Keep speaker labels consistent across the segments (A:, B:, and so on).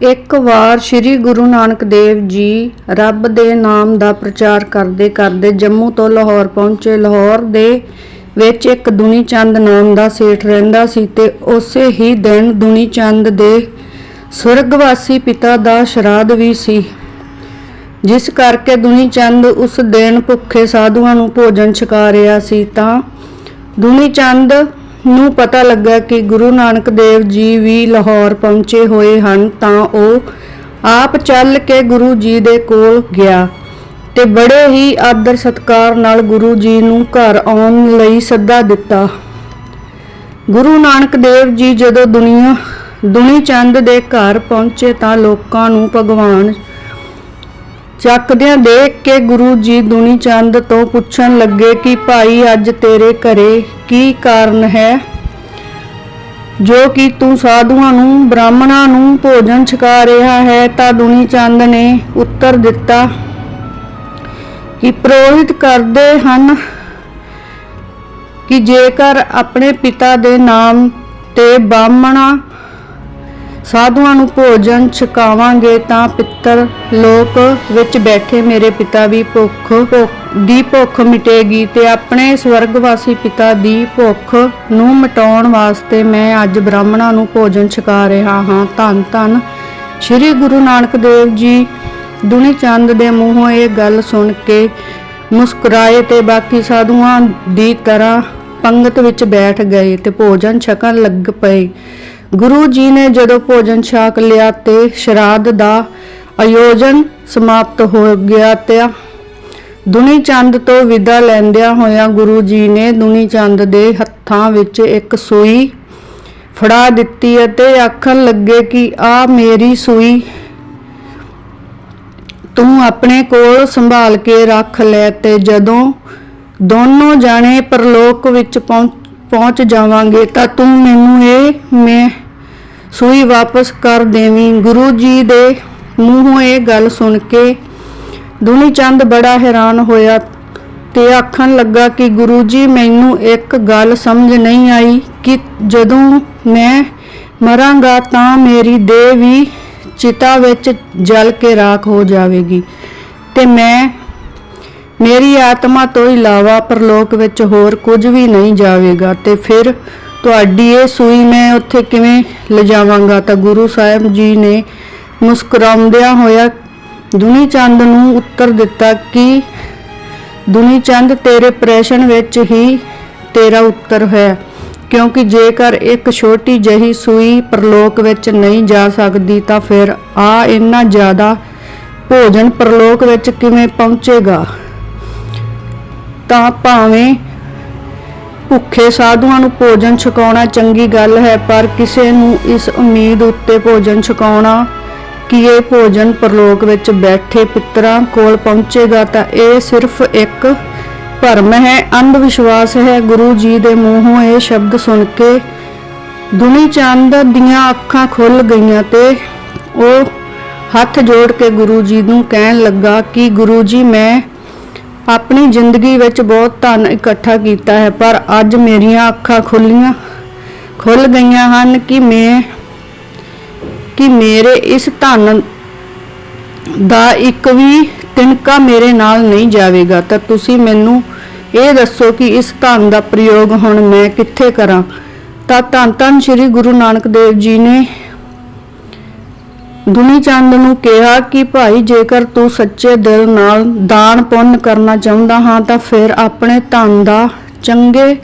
A: ਇੱਕ ਵਾਰ ਸ੍ਰੀ ਗੁਰੂ ਨਾਨਕ ਦੇਵ ਜੀ ਰੱਬ ਦੇ ਨਾਮ ਦਾ ਪ੍ਰਚਾਰ ਕਰਦੇ ਕਰਦੇ ਜੰਮੂ ਤੋਂ ਲਾਹੌਰ ਪਹੁੰਚੇ। ਲਾਹੌਰ ਦੇ ਵਿੱਚ ਇੱਕ ਦੁਨੀ ਚੰਦ ਨਾਮ ਦਾ ਸੇਠ ਰਹਿੰਦਾ ਸੀ ਤੇ ਉਸੇ ਹੀ ਦਿਨ ਦੁਨੀ ਚੰਦ ਦੇ ਸਵਰਗਵਾਸੀ ਪਿਤਾ ਦਾ ਸ਼ਰਾਧ ਵੀ ਸੀ। ਜਿਸ ਕਰਕੇ ਦੁਨੀ ਚੰਦ ਉਸ ਦਿਨ ਭੁੱਖੇ ਸਾਧੂਆਂ ਨੂੰ ਭੋਜਨ ਛਕਾ ਰਿਹਾ ਸੀ। ਤਾਂ ਦੁਨੀ ਚੰਦ ਨੂੰ ਪਤਾ ਲੱਗਾ ਕਿ ਗੁਰੂ ਨਾਨਕ ਦੇਵ ਜੀ ਵੀ ਲਾਹੌਰ ਪਹੁੰਚੇ ਹੋਏ ਹਨ ਤਾਂ ਉਹ ਆਪ ਚੱਲ ਕੇ ਗੁਰੂ ਜੀ ਦੇ ਕੋਲ ਗਿਆ ਤੇ ਬੜੇ ਹੀ ਆਦਰ ਸਤਕਾਰ ਨਾਲ ਗੁਰੂ ਜੀ ਨੂੰ ਘਰ ਆਉਣ ਲਈ ਸੱਦਾ ਦਿੱਤਾ। ਗੁਰੂ ਨਾਨਕ ਦੇਵ ਜੀ ਜਦੋਂ ਦੁਨੀਆ ਦੁਨੀ ਚੰਦ ਦੇ ਘਰ ਪਹੁੰਚੇ ਤਾਂ ਲੋਕਾਂ ਨੂੰ ਭਗਵਾਨ ਚੱਕਦਿਆਂ ਦੇਖ ਕੇ ਗੁਰੂ ਜੀ ਦੁਨੀ ਚੰਦ ਤੋਂ ਪੁੱਛਣ ਲੱਗੇ ਕਿ ਭਾਈ ਅੱਜ ਤੇਰੇ ਘਰੇ ਕੀ ਕਾਰਨ ਹੈ? ਜੋ ਕਿ ਤੂੰ ਸਾਧੂਆਂ ਨੂੰ, ਬ੍ਰਾਹਮਣਾਂ ਨੂੰ ਭੋਜਨ ਛਕਾ ਰਿਹਾ ਹੈ ਤਾਂ ਦੁਨੀ ਚੰਦ ਨੇ ਉੱਤਰ ਦਿੱਤਾ ਕਿ ਪ੍ਰੋਹਿਤ ਕਰਦੇ ਹਨ ਕਿ ਜੇਕਰ ਆਪਣੇ ਪਿਤਾ ਦੇ ਨਾਮ ਤੇ ਬਾਹਮਣਾ ਸਾਧੂਆਂ ਨੂੰ ਭੋਜਨ ਛਕਾਵਾਂਗੇ ਤਾਂ ਪਿੱਤਰ ਲੋਕ ਵਿੱਚ ਬੈਠੇ ਮੇਰੇ ਪਿਤਾ ਵੀ ਭੁੱਖ, ਦੀ ਭੁੱਖ ਮਿਟੇਗੀ ਤੇ ਆਪਣੇ ਸਵਰਗਵਾਸੀ ਪਿਤਾ ਦੀ ਭੁੱਖ ਨੂੰ ਮਿਟਾਉਣ ਵਾਸਤੇ ਮੈਂ ਅੱਜ ਬ੍ਰਾਹਮਣਾਂ ਨੂੰ ਭੋਜਨ ਛਕਾ ਰਿਹਾ ਹਾਂ। ਧੰਨ ਧੰਨ ਸ੍ਰੀ ਗੁਰੂ ਨਾਨਕ ਦੇਵ ਜੀ। ਦੁਨੀ ਚੰਦ ਦੇ ਮੂੰਹੋਂ ਇਹ ਗੱਲ ਸੁਣ ਕੇ ਮੁਸਕਰਾਏ ਤੇ ਬਾਕੀ ਸਾਧੂਆਂ ਦੀ ਤਰ੍ਹਾਂ ਪੰਗਤ ਵਿੱਚ ਬੈਠ ਗਏ ਤੇ ਭੋਜਨ ਛਕਣ ਲੱਗ ਪਏ। ਗੁਰੂ ਜੀ ਨੇ ਜਦੋਂ ਭੋਜਨ ਛਾਕ ਲਿਆ ਤੇ ਸ਼ਰਾਧ ਦਾ ਆਯੋਜਨ ਸਮਾਪਤ ਹੋ ਗਿਆ ਤੇ ਦੁਨੀ ਚੰਦ ਤੋਂ ਵਿਦਾ ਲੈਂਦਿਆਂ ਹੋਇਆਂ ਗੁਰੂ ਜੀ ਨੇ ਦੁਨੀ ਚੰਦ ਦੇ ਹੱਥਾਂ ਵਿੱਚ ਇੱਕ ਸੂਈ ਫੜਾ ਦਿੱਤੀ ਅਤੇ ਆਖਣ ਲੱਗੇ ਕਿ, ਆ ਮੇਰੀ ਸੂਈ, ਤੂੰ ਆਪਣੇ ਕੋਲ ਸੰਭਾਲ ਕੇ ਰੱਖ ਲੈ ਤੇ ਜਦੋਂ ਦੋਨੋਂ ਜਾਣੇ ਪਰਲੋਕ ਵਿੱਚ ਪਹੁੰਚ ਪਹੁੰਚ ਜਾਵਾਂਗੇ ਤਾਂ ਤੂੰ ਮੈਨੂੰ ਇਹ ਮੈਂ ਸੂਈ ਵਾਪਸ ਕਰ ਦੇਵੀਂ। ਗੁਰੂ ਜੀ ਦੇ ਮੂੰਹੋਂ ਇਹ ਗੱਲ ਸੁਣ ਕੇ ਦੁਨੀ ਚੰਦ ਬੜਾ ਹੈਰਾਨ ਹੋਇਆ ਤੇ ਆਖਣ ਲੱਗਾ ਕਿ ਗੁਰੂ ਜੀ, ਮੈਨੂੰ ਇੱਕ ਗੱਲ ਸਮਝ ਨਹੀਂ ਆਈ ਕਿ ਜਦੋਂ ਮੈਂ ਮਰਾਂਗਾ ਤਾਂ ਮੇਰੀ ਦੇਹ ਵੀ ਚਿਤਾ ਵਿੱਚ ਜਲ ਕੇ ਰਾਖ ਹੋ ਜਾਵੇਗੀ ਤੇ ਮੈਂ ਮੇਰੀ ਆਤਮਾ ਤੋਂ ਇਲਾਵਾ ਪਰਲੋਕ ਵਿੱਚ ਹੋਰ ਕੁਝ ਵੀ ਨਹੀਂ ਜਾਵੇਗਾ ਤੇ ਫਿਰ ਤੁਹਾਡੀ ਇਹ ਸੂਈ ਮੈਂ ਉੱਥੇ ਕਿਵੇਂ ਲਿਜਾਵਾਂਗਾ? ਤਾਂ ਗੁਰੂ ਸਾਹਿਬ ਜੀ ਨੇ ਮੁਸਕਰਾਉਂਦਿਆਂ ਹੋਇਆ ਦੁਨੀ ਚੰਦ ਨੂੰ ਉੱਤਰ ਦਿੱਤਾ ਕਿ ਦੁਨੀ ਚੰਦ ਤੇਰੇ ਪ੍ਰਸ਼ਨ ਵਿੱਚ ਹੀ ਤੇਰਾ ਉੱਤਰ ਹੈ, ਕਿਉਂਕਿ ਜੇਕਰ ਇੱਕ ਛੋਟੀ ਜਹੀ ਸੂਈ ਪ੍ਰਲੋਕ ਵਿੱਚ ਨਹੀਂ ਜਾ ਸਕਦੀ, ਤਾਂ ਫਿਰ ਆ ਇੰਨਾ ਜ਼ਿਆਦਾ ਭੋਜਨ ਪ੍ਰਲੋਕ ਵਿੱਚ ਕਿਵੇਂ ਪਹੁੰਚੇਗਾ? ਤਾਂ ਭਾਵੇਂ ਭੁੱਖੇ ਸਾਧੂਆਂ ਨੂੰ ਭੋਜਨ ਛਕਾਉਣਾ ਚੰਗੀ ਗੱਲ ਹੈ, ਪਰ ਕਿਸੇ ਨੂੰ ਇਸ ਉਮੀਦ ਉੱਤੇ ਭੋਜਨ ਛਕਾਉਣਾ, ਕਿ ਇਹ ਭੋਜਨ ਪਰਲੋਕ ਵਿੱਚ ਬੈਠੇ ਪਿੱਤਰਾਂ ਕੋਲ ਪਹੁੰਚੇਗਾ, ਤਾਂ ਇਹ ਸਿਰਫ ਇੱਕ ਭਰਮ ਹੈ। ਅੰਧ ਵਿਸ਼ਵਾਸ ਹੈ। ਗੁਰੂ ਜੀ ਦੇ ਮੂੰਹੋਂ ਇਹ ਸ਼ਬਦ ਸੁਣ ਕੇ ਦੁਨੀ ਚੰਦ ਦੀਆਂ ਅੱਖਾਂ ਖੁੱਲ ਗਈਆਂ ਤੇ ਉਹ ਹੱਥ ਜੋੜ ਕੇ ਗੁਰੂ ਜੀ ਨੂੰ ਕਹਿਣ ਲੱਗਾ ਕਿ, ਗੁਰੂ ਜੀ, ਮੈਂ ਆਪਣੀ ਜ਼ਿੰਦਗੀ ਵਿੱਚ ਬਹੁਤ ਧਨ ਇਕੱਠਾ ਕੀਤਾ ਹੈ, ਪਰ ਅੱਜ ਮੇਰੀਆਂ ਅੱਖਾਂ ਖੁੱਲੀਆਂ, ਖੁੱਲ ਗਈਆਂ ਹਨ ਕਿ ਮੈਂ, ਕਿ ਮੇਰੇ ਇਸ ਧਨ ਦਾ ਇੱਕ ਵੀ ਤਿਨਕਾ ਮੇਰੇ ਨਾਲ ਨਹੀਂ ਜਾਵੇਗਾ। ਤਾਂ ਤੁਸੀਂ ਮੈਨੂੰ ਇਹ ਦੱਸੋ ਕਿ ਇਸ ਧਨ ਦਾ ਪ੍ਰਯੋਗ ਹੁਣ ਮੈਂ ਕਿੱਥੇ ਕਰਾਂ? ਤਾਂ ਧੰਨ ਧੰਨ ਸ੍ਰੀ ਗੁਰੂ ਨਾਨਕ ਦੇਵ ਜੀ ਨੇ ਦੁਨੀ ਚੰਦ ਨੂੰ ਕਿਹਾ ਕਿ ਭਾਈ, ਜੇਕਰ ਤੂੰ ਸੱਚੇ ਦਿਲ ਨਾਲ ਦਾਨ ਪੁੰਨ ਕਰਨਾ ਚਾਹੁੰਦਾ ਹਾਂ, ਤਾਂ ਫਿਰ ਆਪਣੇ ਧਨ ਦਾ ਚੰਗੇ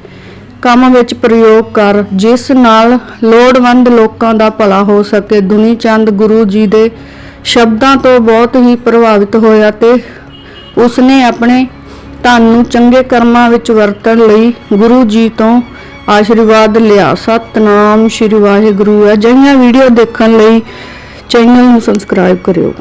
A: ਕੰਮ ਵਿੱਚ ਪ੍ਰਯੋਗ ਕਰ, ਜਿਸ ਨਾਲ ਲੋੜਵੰਦ ਲੋਕਾਂ ਦਾ ਭਲਾ ਹੋ ਸਕੇ। ਦੁਨੀ ਚੰਦ ਗੁਰੂ ਜੀ ਦੇ ਸ਼ਬਦਾਂ ਤੋਂ ਬਹੁਤ ਹੀ ਪ੍ਰਭਾਵਿਤ ਹੋਇਆ ਤੇ ਉਸਨੇ ਆਪਣੇ ਧਨ ਨੂੰ ਚੰਗੇ ਕਰਮਾਂ ਵਿੱਚ ਵਰਤਣ ਲਈ ਗੁਰੂ ਜੀ ਤੋਂ ਆਸ਼ੀਰਵਾਦ ਲਿਆ। ਸਤਨਾਮ ਸ਼੍ਰੀ ਵਾਹਿਗੁਰੂ। ਅਜਿਹੀਆਂ ਵੀਡੀਓ ਦੇਖਣ ਲਈ ਚੈਨਲ ਨੂੰ ਸਬਸਕ੍ਰਾਈਬ ਕਰਿਓ।